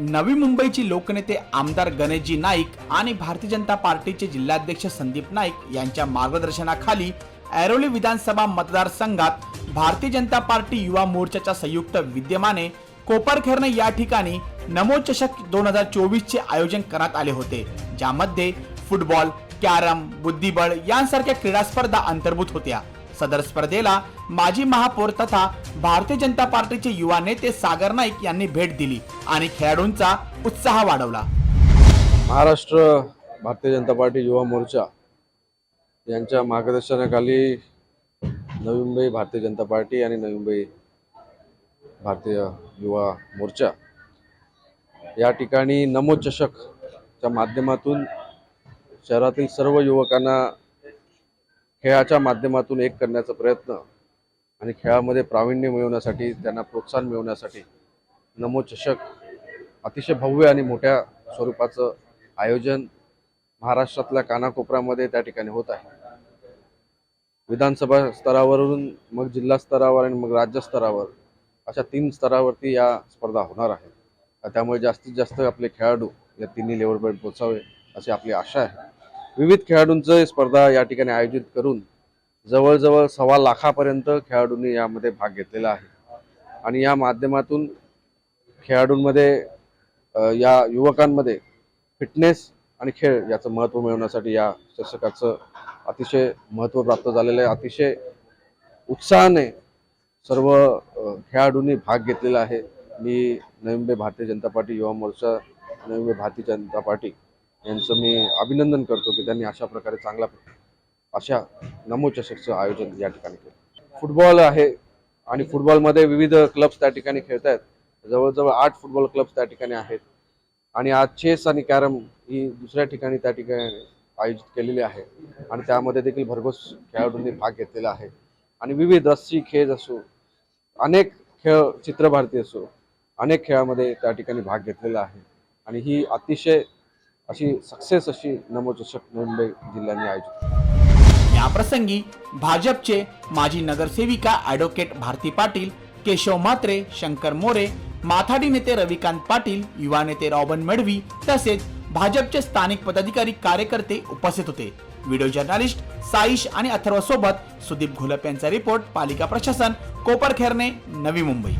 नवी मुंबईची लोकनेते आमदार गणेशजी नाईक आणि भारतीय जनता पार्टीचे जिल्हाध्यक्ष संदीप नाईक यांच्या मार्गदर्शनाखाली ऐरोली विधानसभा मतदारसंघात भारतीय जनता पार्टी युवा मोर्चाच्या संयुक्त विद्यमाने कोपरखेरणे या ठिकाणी नमोचषक दोन हजार चोवीसचे आयोजन करण्यात आले होते ज्यामध्ये फुटबॉल कॅरम बुद्धिबळ यांसारख्या क्रीडा स्पर्धा अंतर्भूत होत्या. सदर स्पर्धेला माजी महापौर तथा भारतीय जनता पार्टीचे युवा नेते सागर नाईक यांनी भेट दिली आणि खेळाडूंचा उत्साह वाढवला. महाराष्ट्र भारतीय जनता पार्टी युवा मोर्चा यांच्या मार्गदर्शनाखाली नवी मुंबई भारतीय जनता पार्टी आणि नवी मुंबई भारतीय युवा मोर्चा या ठिकाणी नमोचषकच्या माध्यमातून शहरातील सर्व युवकांना खेळाच्या माध्यमातून एक करण्याचा प्रयत्न आणि खेळामध्ये प्रावीण्य मिळवण्यासाठी त्यांना प्रोत्साहन मिळवण्यासाठी नमोचषक अतिशय भव्य आणि मोठ्या स्वरूपाचं आयोजन महाराष्ट्रातल्या कानाकोपऱ्यामध्ये त्या ठिकाणी होत आहे. विधानसभा स्तरावरून मग जिल्हा स्तरावर आणि मग राज्य स्तरावर अशा तीन स्तरावरती या स्पर्धा होणार आहेत. त्यामुळे जास्तीत जास्त आपले खेळाडू या तिन्ही लेवलपर्यंत पोचावे अशी आपली आशा आहे. विविध खेळाडूंचं स्पर्धा या ठिकाणी आयोजित करून जवळजवळ सव्वा लाखापर्यंत खेळाडूंनी यामध्ये भाग घेतलेला आहे. आणि या माध्यमातून खेळाडूंमध्ये या युवकांमध्ये फिटनेस आणि खेळ याचं महत्त्व मिळवण्यासाठी या चषकाचं अतिशय महत्त्व प्राप्त झालेलं आहे. अतिशय उत्साहाने सर्व खेळाडूंनी भाग घेतलेला आहे. मी नवीन भारतीय जनता पार्टी युवा मोर्चा नवीन भारतीय जनता पार्टी यांचं मी अभिनंदन करतो की त्यांनी अशा प्रकारे चांगल्या अशा नमोचषकचं आयोजन या ठिकाणी केलं. फुटबॉल आहे आणि फुटबॉलमध्ये विविध क्लब्स त्या ठिकाणी खेळत आहेत जवळजवळ आठ फुटबॉल क्लब्स त्या ठिकाणी आहेत. आणि आज चेस आणि कॅरम ही दुसऱ्या ठिकाणी त्या ठिकाणी आयोजित केलेली आहे. आणि त्यामध्ये देखील भरघोस खेळाडूंनी भाग घेतलेला आहे. आणि विविध रस्सी खेळ असो अनेक खेळ चित्रभारती असो अनेक खेळामध्ये त्या ठिकाणी भाग घेतलेला आहे. आणि ही अतिशय अशी सक्सेस अशी नमो चषक मुंबई जिल्ह्याने आयोजित याप्रसंगी भाजपचे माजी नगरसेविका ॲडव्होकेट भारती पाटील केशव म्हात्रे शंकर मोरे माथाडी नेते रविकांत पाटील युवा नेते रॉबन मडवी तसेच भाजपचे स्थानिक पदाधिकारी कार्यकर्ते उपस्थित होते. व्हिडिओ जर्नलिस्ट साईश आणि अथर्व सोबत सुदीप घोलप यांचा रिपोर्ट पालिका प्रशासन कोपरखेरणे नवी मुंबई.